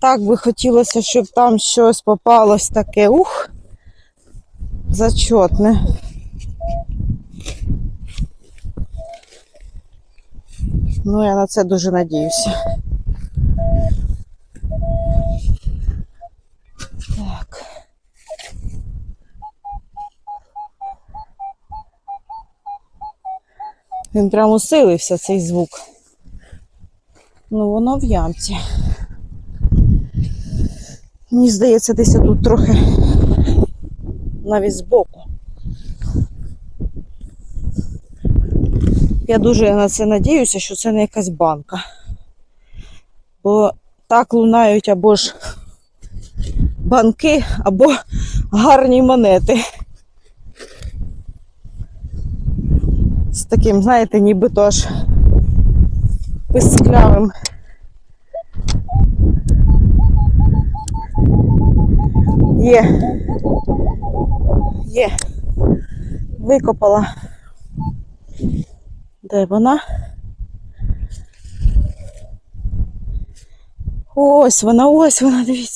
Так би хотілося, щоб там щось попалось таке. Ух, зачетне. Ну, я на це дуже надіюся. Так. Він прям усилився цей звук. Ну, воно в ямці. Мені здається, десь тут трохи навіть збоку. Я дуже на це надіюся, що це не якась банка. Бо так лунають або ж банки, або гарні монети. З таким, знаєте, нібито аж писклявим. Є. Є. Викопала. Де вона? Ось вона, ось вона, дивіться.